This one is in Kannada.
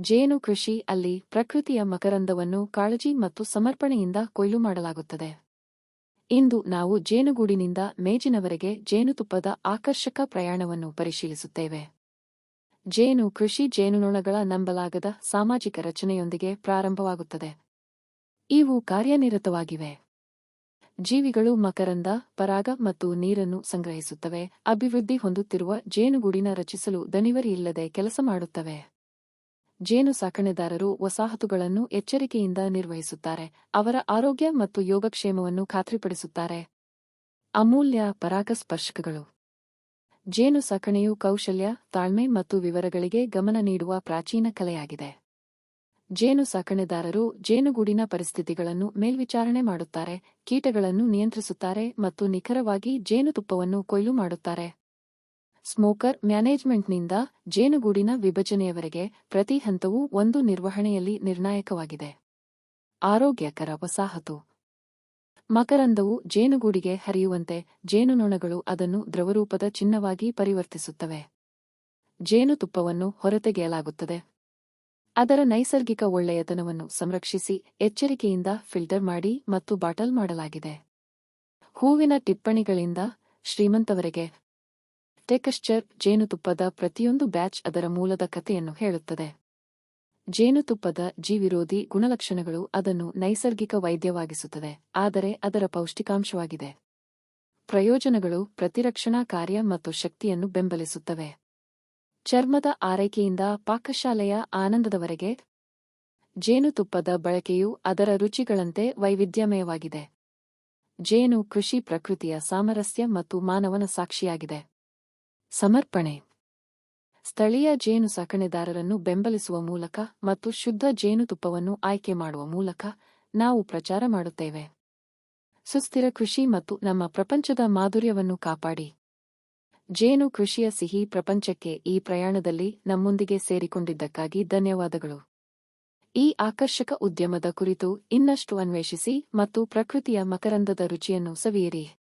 ಜೇನು ಕೃಷಿ ಅಲ್ಲಿ ಪ್ರಕೃತಿಯ ಮಕರಂದವನ್ನು ಕಾಳಜಿ ಮತ್ತು ಸಮರ್ಪಣೆಯಿಂದ ಕೊಯ್ಲು ಮಾಡಲಾಗುತ್ತದೆ. ಇಂದು ನಾವು ಜೇನುಗೂಡಿನಿಂದ ಮೇಜಿನವರೆಗೆ ಜೇನುತುಪ್ಪದ ಆಕರ್ಷಕ ಪ್ರಯಾಣವನ್ನು ಪರಿಶೀಲಿಸುತ್ತೇವೆ. ಜೇನು ಕೃಷಿ ಜೇನುನೊಣಗಳ ನಂಬಲಾಗದ ಸಾಮಾಜಿಕ ರಚನೆಯೊಂದಿಗೆ ಪ್ರಾರಂಭವಾಗುತ್ತದೆ. ಇವು ಕಾರ್ಯನಿರತವಾಗಿವೆ. ಜೀವಿಗಳು ಮಕರಂದ, ಪರಾಗ ಮತ್ತು ನೀರನ್ನು ಸಂಗ್ರಹಿಸುತ್ತವೆ. ಅಭಿವೃದ್ಧಿ ಹೊಂದುತ್ತಿರುವ ಜೇನುಗೂಡಿನ ರಚಿಸಲು ದಣಿವರಿಯಿಲ್ಲದೆ ಕೆಲಸ ಮಾಡುತ್ತವೆ. ಜೇನು ಸಾಕಣೆದಾರರು ವಸಾಹತುಗಳನ್ನು ಎಚ್ಚರಿಕೆಯಿಂದ ನಿರ್ವಹಿಸುತ್ತಾರೆ. ಅವರ ಆರೋಗ್ಯ ಮತ್ತು ಯೋಗಕ್ಷೇಮವನ್ನು ಖಾತ್ರಿಪಡಿಸುತ್ತಾರೆ. ಅಮೂಲ್ಯ ಪರಾಗಸ್ಪರ್ಶಕಗಳು. ಜೇನು ಸಾಕಣೆಯು ಕೌಶಲ್ಯ, ತಾಳ್ಮೆ ಮತ್ತು ವಿವರಗಳಿಗೆ ಗಮನ ನೀಡುವ ಪ್ರಾಚೀನ ಕಲೆಯಾಗಿದೆ. ಜೇನು ಸಾಕಣೆದಾರರು ಜೇನುಗೂಡಿನ ಪರಿಸ್ಥಿತಿಗಳನ್ನು ಮೇಲ್ವಿಚಾರಣೆ ಮಾಡುತ್ತಾರೆ, ಕೀಟಗಳನ್ನು ನಿಯಂತ್ರಿಸುತ್ತಾರೆ ಮತ್ತು ನಿಖರವಾಗಿ ಜೇನುತುಪ್ಪವನ್ನು ಕೊಯ್ಲು ಮಾಡುತ್ತಾರೆ. ಸ್ಮೋಕರ್ ಮ್ಯಾನೇಜ್ಮೆಂಟ್ನಿಂದ ಜೇನುಗೂಡಿನ ವಿಭಜನೆಯವರೆಗೆ ಪ್ರತಿ ಹಂತವೂ ಒಂದು ನಿರ್ವಹಣೆಯಲ್ಲಿ ನಿರ್ಣಾಯಕವಾಗಿದೆ. ಆರೋಗ್ಯಕರ ವಸಾಹತು. ಮಕರಂದವು ಜೇನುಗೂಡಿಗೆ ಹರಿಯುವಂತೆ ಜೇನುನೊಣಗಳು ಅದನ್ನು ದ್ರವರೂಪದ ಚಿನ್ನವಾಗಿ ಪರಿವರ್ತಿಸುತ್ತವೆ. ಜೇನುತುಪ್ಪವನ್ನು ಹೊರತೆಗೆಯಲಾಗುತ್ತದೆ ಅದರ ನೈಸರ್ಗಿಕ ಒಳ್ಳೆಯತನವನ್ನು ಸಂರಕ್ಷಿಸಿ ಎಚ್ಚರಿಕೆಯಿಂದ ಫಿಲ್ಟರ್ ಮಾಡಿ ಮತ್ತು ಬಾಟಲ್ ಮಾಡಲಾಗಿದೆ. ಹೂವಿನ ಟಿಪ್ಪಣಿಗಳಿಂದ ಶ್ರೀಮಂತವರೆಗೆ ಟೆಕಶ್ಚರ್ ಜೇನುತುಪ್ಪದ ಪ್ರತಿಯೊಂದು ಬ್ಯಾಚ್ ಅದರ ಮೂಲದ ಕಥೆಯನ್ನು ಹೇಳುತ್ತದೆ. ಜೇನುತುಪ್ಪದ ಜೀವಿರೋಧಿ ಗುಣಲಕ್ಷಣಗಳು ಅದನ್ನು ನೈಸರ್ಗಿಕ ವೈದ್ಯವಾಗಿಸುತ್ತದೆ, ಆದರೆ ಅದರ ಪೌಷ್ಟಿಕಾಂಶವಾಗಿದೆ. ಪ್ರಯೋಜನಗಳು ಪ್ರತಿರಕ್ಷಣಾ ಕಾರ್ಯ ಮತ್ತು ಶಕ್ತಿಯನ್ನು ಬೆಂಬಲಿಸುತ್ತವೆ. ಚರ್ಮದ ಆರೈಕೆಯಿಂದ ಪಾಕಶಾಲೆಯ ಆನಂದದವರೆಗೆ ಜೇನುತುಪ್ಪದ ಬಳಕೆಯು ಅದರ ರುಚಿಗಳಂತೆ ವೈವಿಧ್ಯಮಯವಾಗಿದೆ. ಜೇನು ಕೃಷಿ ಪ್ರಕೃತಿಯ ಸಾಮರಸ್ಯ ಮತ್ತು ಮಾನವನ ಸಾಕ್ಷಿಯಾಗಿದೆ. ಸಮರ್ಪಣೆ. ಸ್ಥಳೀಯ ಜೇನು ಸಾಕಣೆದಾರರನ್ನು ಬೆಂಬಲಿಸುವ ಮೂಲಕ ಮತ್ತು ಶುದ್ಧ ಜೇನುತುಪ್ಪವನ್ನು ಆಯ್ಕೆ ಮಾಡುವ ಮೂಲಕ ನಾವು ಪ್ರಚಾರ ಮಾಡುತ್ತೇವೆ. ಸುಸ್ಥಿರ ಕೃಷಿ ಮತ್ತು ನಮ್ಮ ಪ್ರಪಂಚದ ಮಾಧುರ್ಯವನ್ನು ಕಾಪಾಡಿ. ಜೇನು ಕೃಷಿಯ ಸಿಹಿ ಪ್ರಪಂಚಕ್ಕೆ ಈ ಪ್ರಯಾಣದಲ್ಲಿ ನಮ್ಮೊಂದಿಗೆ ಸೇರಿಕೊಂಡಿದ್ದಕ್ಕಾಗಿ ಧನ್ಯವಾದಗಳು. ಈ ಆಕರ್ಷಕ ಉದ್ಯಮದ ಕುರಿತು ಇನ್ನಷ್ಟು ಅನ್ವೇಷಿಸಿ ಮತ್ತು ಪ್ರಕೃತಿಯ ಮಕರಂದದ ರುಚಿಯನ್ನು ಸವಿಯಿರಿ.